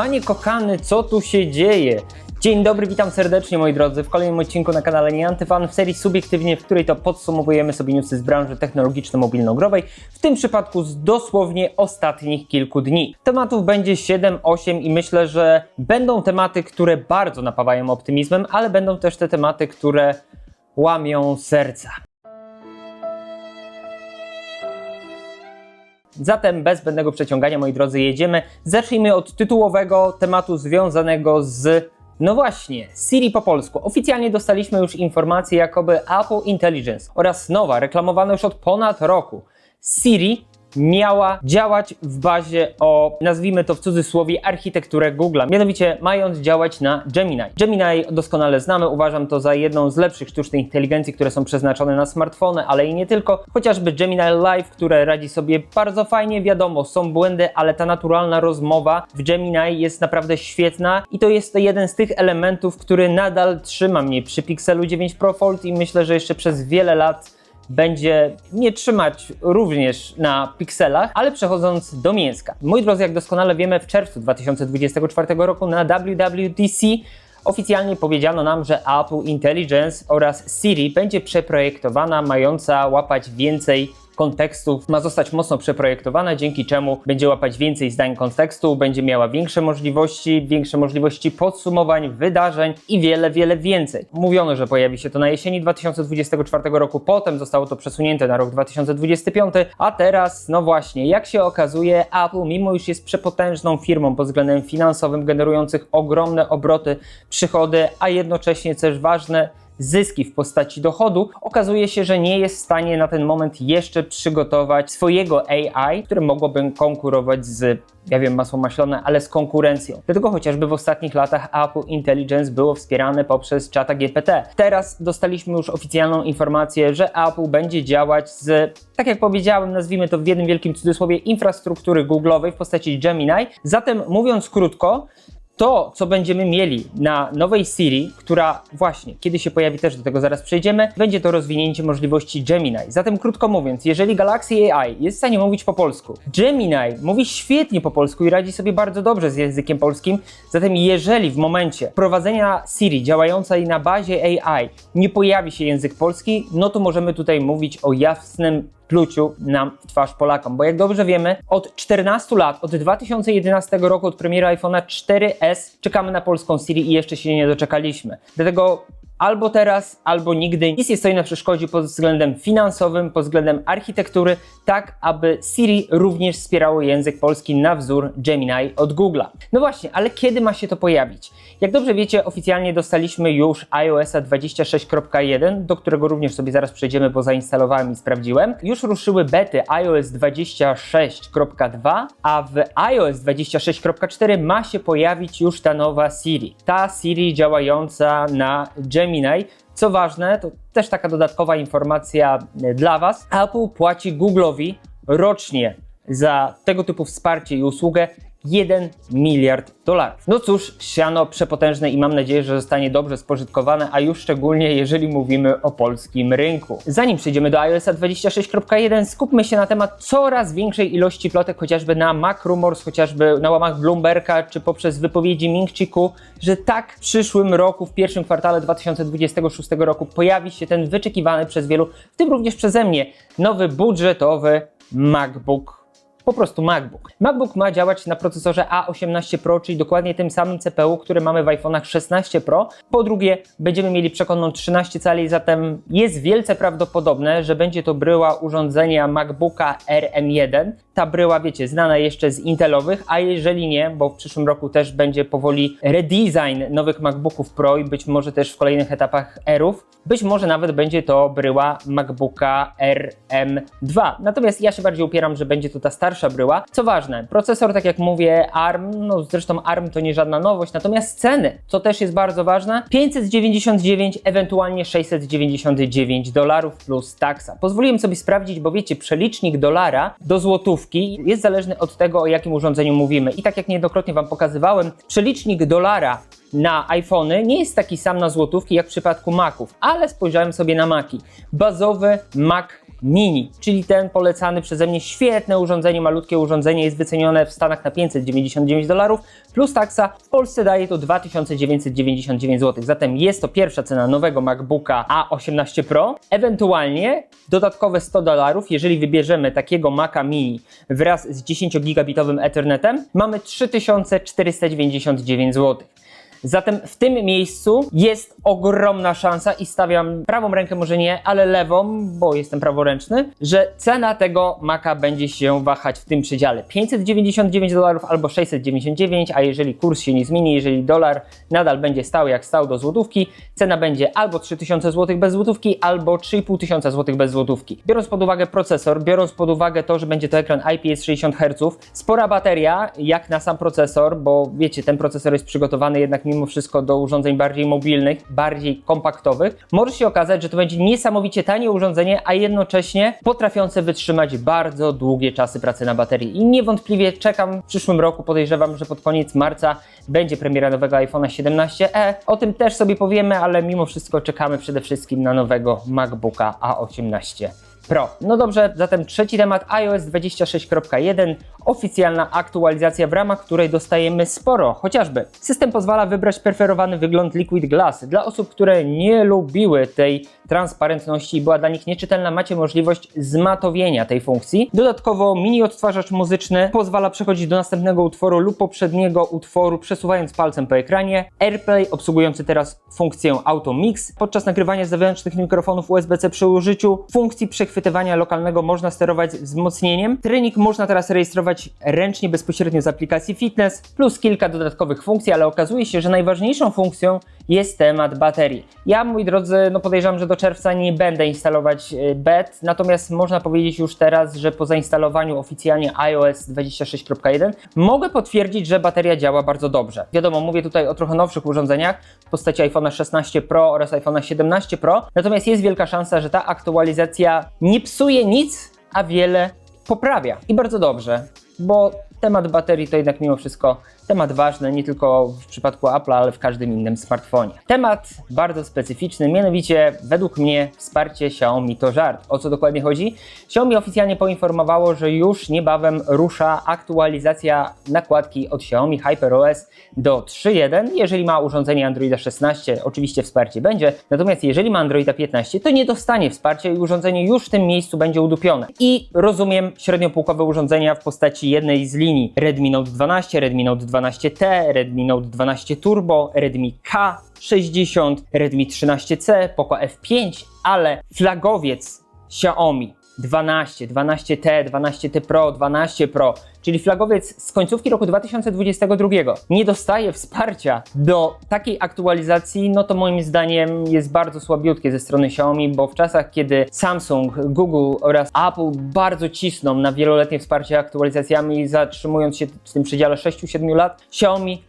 Panie kochany, co tu się dzieje? Dzień dobry, witam serdecznie moi drodzy w kolejnym odcinku na kanale Nieantyfan w serii Subiektywnie, w której to podsumowujemy sobie newsy z branży technologiczno-mobilno-growej, w tym przypadku z dosłownie ostatnich kilku dni. Tematów będzie 7-8 i myślę, że będą tematy, które bardzo napawają optymizmem, ale będą też te tematy, które łamią serca. Zatem bez zbędnego przeciągania, moi drodzy, jedziemy. Zacznijmy od tytułowego tematu związanego z, no właśnie, Siri po polsku. Oficjalnie dostaliśmy już informację, jakoby Apple Intelligence oraz nowa, reklamowana już od ponad roku, Siri miała działać w bazie o, nazwijmy to w cudzysłowie, architekturę Google'a, mianowicie mając działać na Gemini. Gemini doskonale znamy, uważam to za jedną z lepszych sztucznych inteligencji, które są przeznaczone na smartfony, ale i nie tylko. Chociażby Gemini Live, które radzi sobie bardzo fajnie, wiadomo, są błędy, ale ta naturalna rozmowa w Gemini jest naprawdę świetna i to jest jeden z tych elementów, który nadal trzyma mnie przy Pixelu 9 Pro Fold i myślę, że jeszcze przez wiele lat będzie mnie trzymać również na pikselach, ale przechodząc do mięska. Moi drodzy, jak doskonale wiemy, w czerwcu 2024 roku na WWDC oficjalnie powiedziano nam, że Apple Intelligence oraz Siri będzie przeprojektowana, mająca łapać więcej kontekstów ma zostać mocno przeprojektowana, dzięki czemu będzie łapać więcej zdań kontekstu, będzie miała większe możliwości, większe możliwości podsumowań, wydarzeń i wiele, wiele więcej. Mówiono, że pojawi się to na jesieni 2024 roku, potem zostało to przesunięte na rok 2025, a teraz, no właśnie, jak się okazuje, Apple, mimo już jest przepotężną firmą pod względem finansowym, generujących ogromne obroty, przychody, a jednocześnie też ważne zyski w postaci dochodu, okazuje się, że nie jest w stanie na ten moment jeszcze przygotować swojego AI, które mogłoby konkurować z, ja wiem, masło maślane, ale z konkurencją. Dlatego chociażby w ostatnich latach Apple Intelligence było wspierane poprzez czata GPT. Teraz dostaliśmy już oficjalną informację, że Apple będzie działać z, tak jak powiedziałem, nazwijmy to w jednym wielkim cudzysłowie, infrastruktury Google'owej w postaci Gemini. Zatem mówiąc krótko, to, co będziemy mieli na nowej Siri, która właśnie, kiedy się pojawi, też do tego zaraz przejdziemy, będzie to rozwinięcie możliwości Gemini. Zatem krótko mówiąc, jeżeli Galaxy AI jest w stanie mówić po polsku, Gemini mówi świetnie po polsku i radzi sobie bardzo dobrze z językiem polskim, zatem jeżeli w momencie prowadzenia Siri działającej na bazie AI nie pojawi się język polski, no to możemy tutaj mówić o jasnym pluciu nam w twarz Polakom. Bo jak dobrze wiemy, od 14 lat, od 2011 roku, od premiery iPhone'a 4S, czekamy na polską Siri i jeszcze się nie doczekaliśmy. Dlatego albo teraz, albo nigdy. Nic nie stoi na przeszkodzie pod względem finansowym, pod względem architektury, tak aby Siri również wspierało język polski na wzór Gemini od Google'a. No właśnie, ale kiedy ma się to pojawić? Jak dobrze wiecie, oficjalnie dostaliśmy już iOSa 26.1, do którego również sobie zaraz przejdziemy, bo zainstalowałem i sprawdziłem. Już ruszyły bety iOS 26.2, a w iOS 26.4 ma się pojawić już ta nowa Siri. Ta Siri działająca na Gemini Gemini. Co ważne, to też taka dodatkowa informacja e, dla Was. Apple płaci Google'owi rocznie za tego typu wsparcie i usługę 1 miliard dolarów. No cóż, siano przepotężne i mam nadzieję, że zostanie dobrze spożytkowane, a już szczególnie jeżeli mówimy o polskim rynku. Zanim przejdziemy do iOS 26.1, skupmy się na temat coraz większej ilości plotek, chociażby na Mac Rumors, chociażby na łamach Bloomberga, czy poprzez wypowiedzi Mingchiku, że tak w przyszłym roku, w pierwszym kwartale 2026 roku pojawi się ten wyczekiwany przez wielu, w tym również przeze mnie, nowy budżetowy MacBook po prostu MacBook. MacBook ma działać na procesorze A18 Pro, czyli dokładnie tym samym CPU, który mamy w iPhone'ach 16 Pro. Po drugie, będziemy mieli przekonną 13 cali, zatem jest wielce prawdopodobne, że będzie to bryła urządzenia MacBooka RM1. Ta bryła, wiecie, znana jeszcze z Intelowych, a jeżeli nie, bo w przyszłym roku też będzie powoli redesign nowych MacBooków Pro i być może też w kolejnych etapach Airów, być może nawet będzie to bryła MacBooka RM2. Natomiast ja się bardziej upieram, że będzie to ta starsza bryła. Co ważne, procesor, tak jak mówię, ARM, no zresztą ARM to nie żadna nowość, natomiast ceny, co też jest bardzo ważne, 599, ewentualnie 699 dolarów plus taksa. Pozwoliłem sobie sprawdzić, bo wiecie, przelicznik dolara do złotówki jest zależny od tego, o jakim urządzeniu mówimy. I tak jak niejednokrotnie Wam pokazywałem, przelicznik dolara na iPhony nie jest taki sam na złotówki jak w przypadku Maców, ale spojrzałem sobie na Maki. Bazowy Mac Mini, czyli ten polecany przeze mnie świetne urządzenie, malutkie urządzenie jest wycenione w Stanach na 599 dolarów plus taksa. W Polsce daje to 2999 zł. Zatem jest to pierwsza cena nowego MacBooka A18 Pro. Ewentualnie dodatkowe 100 dolarów, jeżeli wybierzemy takiego Maca Mini wraz z 10 gigabitowym Ethernetem, mamy 3499 zł. Zatem w tym miejscu jest ogromna szansa i stawiam prawą rękę, może nie, ale lewą, bo jestem praworęczny, że cena tego Maca będzie się wahać w tym przedziale 599 dolarów albo 699, a jeżeli kurs się nie zmieni, jeżeli dolar nadal będzie stał jak stał do złotówki, cena będzie albo 3000 zł bez złotówki, albo 3500 zł bez złotówki. Biorąc pod uwagę procesor, biorąc pod uwagę to, że będzie to ekran IPS 60 Hz, spora bateria jak na sam procesor, bo wiecie, ten procesor jest przygotowany jednak mimo wszystko do urządzeń bardziej mobilnych, bardziej kompaktowych, może się okazać, że to będzie niesamowicie tanie urządzenie, a jednocześnie potrafiące wytrzymać bardzo długie czasy pracy na baterii. I niewątpliwie czekam w przyszłym roku, podejrzewam, że pod koniec marca będzie premiera nowego iPhone'a 17e. O tym też sobie powiemy, ale mimo wszystko czekamy przede wszystkim na nowego MacBooka A18. Pro. No dobrze, zatem trzeci temat iOS 26.1, oficjalna aktualizacja, w ramach której dostajemy sporo, chociażby system pozwala wybrać preferowany wygląd Liquid Glass. Dla osób, które nie lubiły tej transparentności i była dla nich nieczytelna, macie możliwość zmatowienia tej funkcji. Dodatkowo mini odtwarzacz muzyczny pozwala przechodzić do następnego utworu lub poprzedniego utworu, przesuwając palcem po ekranie. AirPlay obsługujący teraz funkcję Auto Mix. Podczas nagrywania zewnętrznych mikrofonów USB-C przy użyciu funkcji przechwytywania lokalnego można sterować wzmocnieniem. Trening można teraz rejestrować ręcznie bezpośrednio z aplikacji Fitness, plus kilka dodatkowych funkcji, ale okazuje się, że najważniejszą funkcją jest temat baterii. Ja, moi drodzy, no podejrzewam, że do czerwca nie będę instalować y, BET, natomiast można powiedzieć już teraz, że po zainstalowaniu oficjalnie iOS 26.1 mogę potwierdzić, że bateria działa bardzo dobrze. Wiadomo, mówię tutaj o trochę nowszych urządzeniach w postaci iPhone'a 16 Pro oraz iPhone'a 17 Pro, natomiast jest wielka szansa, że ta aktualizacja nie psuje nic, a wiele poprawia. I bardzo dobrze, bo temat baterii to jednak mimo wszystko temat ważny nie tylko w przypadku Apple, ale w każdym innym smartfonie. Temat bardzo specyficzny, mianowicie według mnie wsparcie Xiaomi to żart. O co dokładnie chodzi? Xiaomi oficjalnie poinformowało, że już niebawem rusza aktualizacja nakładki od Xiaomi HyperOS do 3.1. Jeżeli ma urządzenie Androida 16, oczywiście wsparcie będzie, natomiast jeżeli ma Androida 15, to nie dostanie wsparcia i urządzenie już w tym miejscu będzie udupione. I rozumiem średniopółkowe urządzenia w postaci jednej z linii Redmi Note 12, Redmi Note 12T, Redmi Note 12 Turbo, Redmi K60, Redmi 13C, Poco F5, ale flagowiec Xiaomi 12, 12T, 12T Pro, 12 Pro, czyli flagowiec z końcówki roku 2022 nie dostaje wsparcia do takiej aktualizacji, no to moim zdaniem jest bardzo słabiutkie ze strony Xiaomi, bo w czasach, kiedy Samsung, Google oraz Apple bardzo cisną na wieloletnie wsparcie aktualizacjami, zatrzymując się w tym przedziale 6-7 lat, Xiaomi,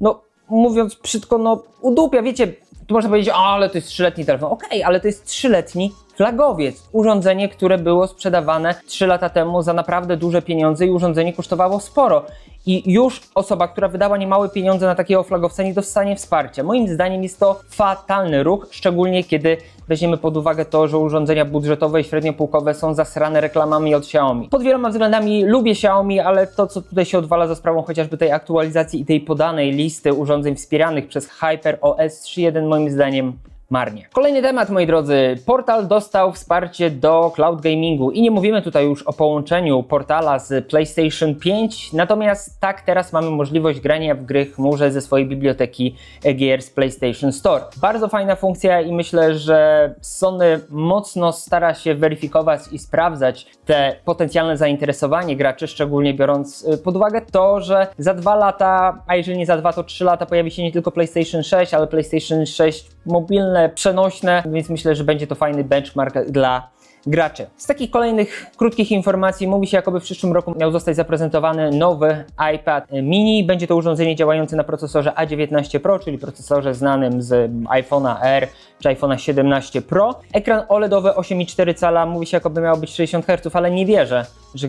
no mówiąc brzydko, no udupia, wiecie, tu można powiedzieć, ale to jest trzyletni telefon. Okej, ale to jest trzyletni flagowiec. Urządzenie, które było sprzedawane 3 lata temu za naprawdę duże pieniądze i urządzenie kosztowało sporo. I już osoba, która wydała niemałe pieniądze na takiego flagowca nie dostanie wsparcia. Moim zdaniem jest to fatalny ruch, szczególnie kiedy weźmiemy pod uwagę to, że urządzenia budżetowe i średniopółkowe są zasrane reklamami od Xiaomi. Pod wieloma względami lubię Xiaomi, ale to, co tutaj się odwala za sprawą chociażby tej aktualizacji i tej podanej listy urządzeń wspieranych przez HyperOS 3.1 moim zdaniem marnie. Kolejny temat, moi drodzy. Portal dostał wsparcie do cloud gamingu i nie mówimy tutaj już o połączeniu portala z PlayStation 5, natomiast tak, teraz mamy możliwość grania w gry chmurze ze swojej biblioteki gier z PlayStation Store. Bardzo fajna funkcja i myślę, że Sony mocno stara się weryfikować i sprawdzać te potencjalne zainteresowanie graczy, szczególnie biorąc y, pod uwagę to, że za dwa lata, a jeżeli nie za dwa, to trzy lata pojawi się nie tylko PlayStation 6, ale PlayStation 6 mobilne, przenośne, więc myślę, że będzie to fajny benchmark dla graczy. Z takich kolejnych krótkich informacji mówi się, jakoby w przyszłym roku miał zostać zaprezentowany nowy iPad mini. Będzie to urządzenie działające na procesorze A19 Pro, czyli procesorze znanym z iPhone'a R czy iPhone'a 17 Pro. Ekran OLEDowy 8,4 cala, mówi się, jakoby miał być 60 Hz, ale nie wierzę, że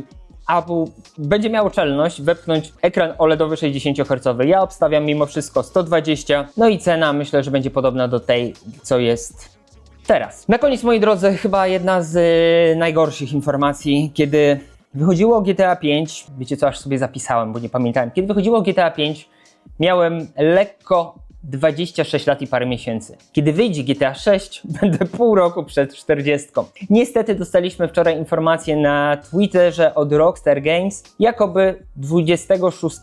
Apple będzie miało czelność wepchnąć ekran OLEDowy 60 Hz. Ja obstawiam mimo wszystko 120. No i cena myślę, że będzie podobna do tej, co jest Teraz, na koniec moi drodzy, chyba jedna z y, najgorszych informacji, kiedy wychodziło GTA 5, wiecie co, aż sobie zapisałem, bo nie pamiętałem, kiedy wychodziło GTA 5, miałem lekko 26 lat i parę miesięcy. Kiedy wyjdzie GTA 6, będę pół roku przed 40. Niestety dostaliśmy wczoraj informację na Twitterze od Rockstar Games, jakoby 26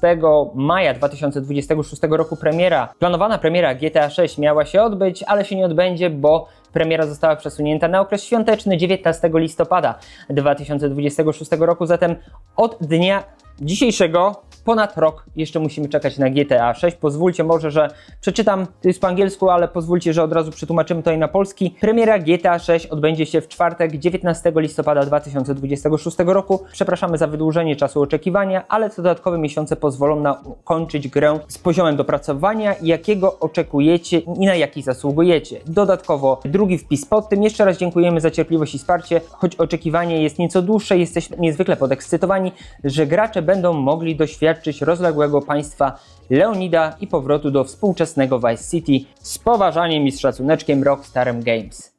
maja 2026 roku premiera, planowana premiera GTA 6 miała się odbyć, ale się nie odbędzie, bo premiera została przesunięta na okres świąteczny 19 listopada 2026 roku, zatem od dnia dzisiejszego ponad rok jeszcze musimy czekać na GTA 6. Pozwólcie może, że przeczytam, to jest po angielsku, ale pozwólcie, że od razu przetłumaczymy to i na polski. Premiera GTA 6 odbędzie się w czwartek 19 listopada 2026 roku. Przepraszamy za wydłużenie czasu oczekiwania, ale te dodatkowe miesiące pozwolą nam kończyć grę z poziomem dopracowania, jakiego oczekujecie i na jaki zasługujecie. Dodatkowo drugi wpis pod tym. Jeszcze raz dziękujemy za cierpliwość i wsparcie. Choć oczekiwanie jest nieco dłuższe, jesteśmy niezwykle podekscytowani, że gracze będą mogli doświadczyć rozległego państwa Leonida i powrotu do współczesnego Vice City z poważaniem i z szacuneczkiem Rockstar Games.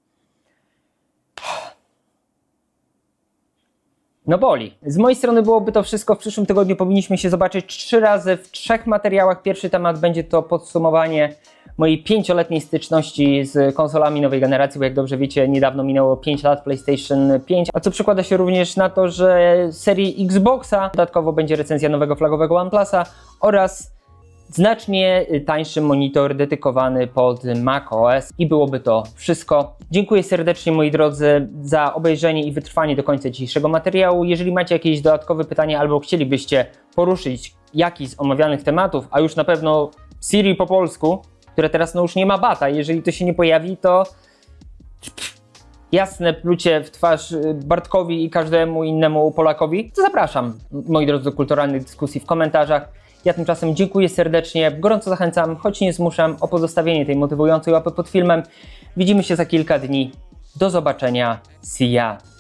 No boli. Z mojej strony byłoby to wszystko. W przyszłym tygodniu powinniśmy się zobaczyć trzy razy w trzech materiałach. Pierwszy temat będzie to podsumowanie mojej pięcioletniej styczności z konsolami nowej generacji, bo jak dobrze wiecie, niedawno minęło 5 lat PlayStation 5, a co przekłada się również na to, że serii Xboxa dodatkowo będzie recenzja nowego flagowego OnePlusa oraz znacznie tańszy monitor dedykowany pod macOS i byłoby to wszystko. Dziękuję serdecznie moi drodzy za obejrzenie i wytrwanie do końca dzisiejszego materiału. Jeżeli macie jakieś dodatkowe pytania albo chcielibyście poruszyć jakiś z omawianych tematów, a już na pewno Siri po polsku, które teraz no już nie ma bata, jeżeli to się nie pojawi, to jasne plucie w twarz y, Bartkowi i każdemu innemu Polakowi, to zapraszam, moi drodzy, do kulturalnych dyskusji w komentarzach. Ja tymczasem dziękuję serdecznie, gorąco zachęcam, choć nie zmuszam, o pozostawienie tej motywującej łapy pod filmem. Widzimy się za kilka dni. Do zobaczenia. See ya.